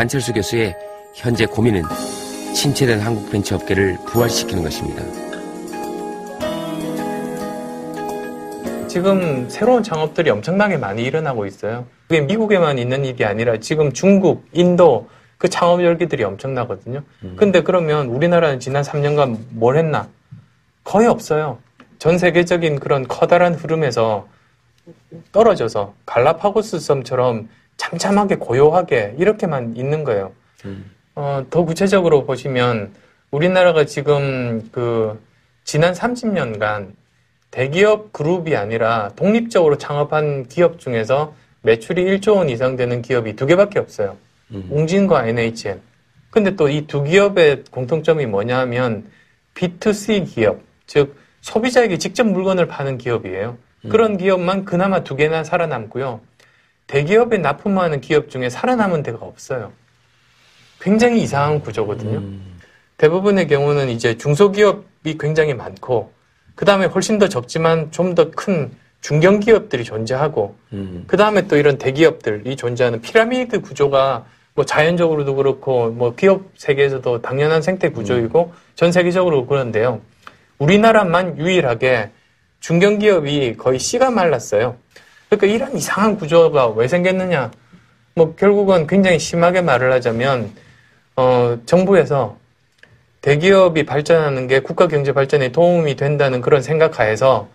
안철수 교수의 현재 고민은 침체된 한국 벤처 업계를 부활시키는 것입니다. 지금 새로운 창업들이 엄청나게 많이 일어나고 있어요. 그게 미국에만 있는 일이 아니라 지금 중국, 인도 그 창업 열기들이 엄청나거든요. 음. 근데 그러면 우리나라는 지난 3년간 뭘 했나? 거의 없어요. 전 세계적인 그런 커다란 흐름에서 떨어져서 갈라파고스 섬처럼 잠잠하게 고요하게 이렇게만 있는 거예요. 음. 어, 더 구체적으로 보시면 우리나라가 지금 그 지난 30년간 대기업 그룹이 아니라 독립적으로 창업한 기업 중에서 매출이 1조 원 이상 되는 기업이 두 개밖에 없어요. 음. 웅진과 NHN. 근데 또 이 두 기업의 공통점이 뭐냐 하면 B2C 기업, 즉 소비자에게 직접 물건을 파는 기업이에요. 음. 그런 기업만 그나마 두 개나 살아남고요. 대기업에 납품하는 기업 중에 살아남은 데가 없어요. 굉장히 이상한 구조거든요. 음. 대부분의 경우는 이제 중소기업이 굉장히 많고, 그 다음에 훨씬 더 적지만 좀 더 큰 중견기업들이 존재하고, 음. 그 다음에 또 이런 대기업들이 존재하는 피라미드 구조가 뭐 자연적으로도 그렇고, 뭐 기업 세계에서도 당연한 생태 구조이고, 음. 전 세계적으로 그런데요. 우리나라만 유일하게 중견기업이 거의 씨가 말랐어요. 그러니까 이런 이상한 구조가 왜 생겼느냐? 뭐 결국은 굉장히 심하게 말을 하자면 어, 정부에서 대기업이 발전하는 게 국가 경제 발전에 도움이 된다는 그런 생각하에서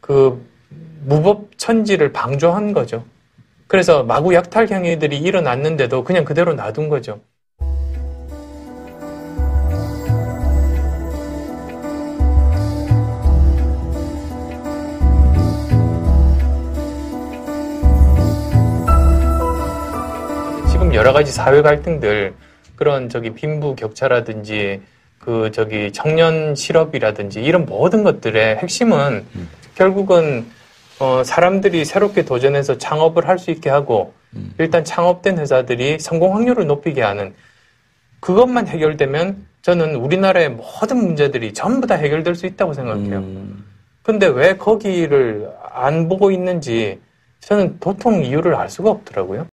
그 무법 천지를 방조한 거죠. 그래서 마구 약탈 행위들이 일어났는데도 그냥 그대로 놔둔 거죠. 여러 가지 사회 갈등들 그런 저기 빈부 격차라든지 그 저기 청년 실업이라든지 이런 모든 것들의 핵심은 음. 결국은 어 사람들이 새롭게 도전해서 창업을 할 수 있게 하고 음. 일단 창업된 회사들이 성공 확률을 높이게 하는 그것만 해결되면 저는 우리나라의 모든 문제들이 전부 다 해결될 수 있다고 생각해요. 음. 근데 왜 거기를 안 보고 있는지 저는 도통 이유를 알 수가 없더라고요.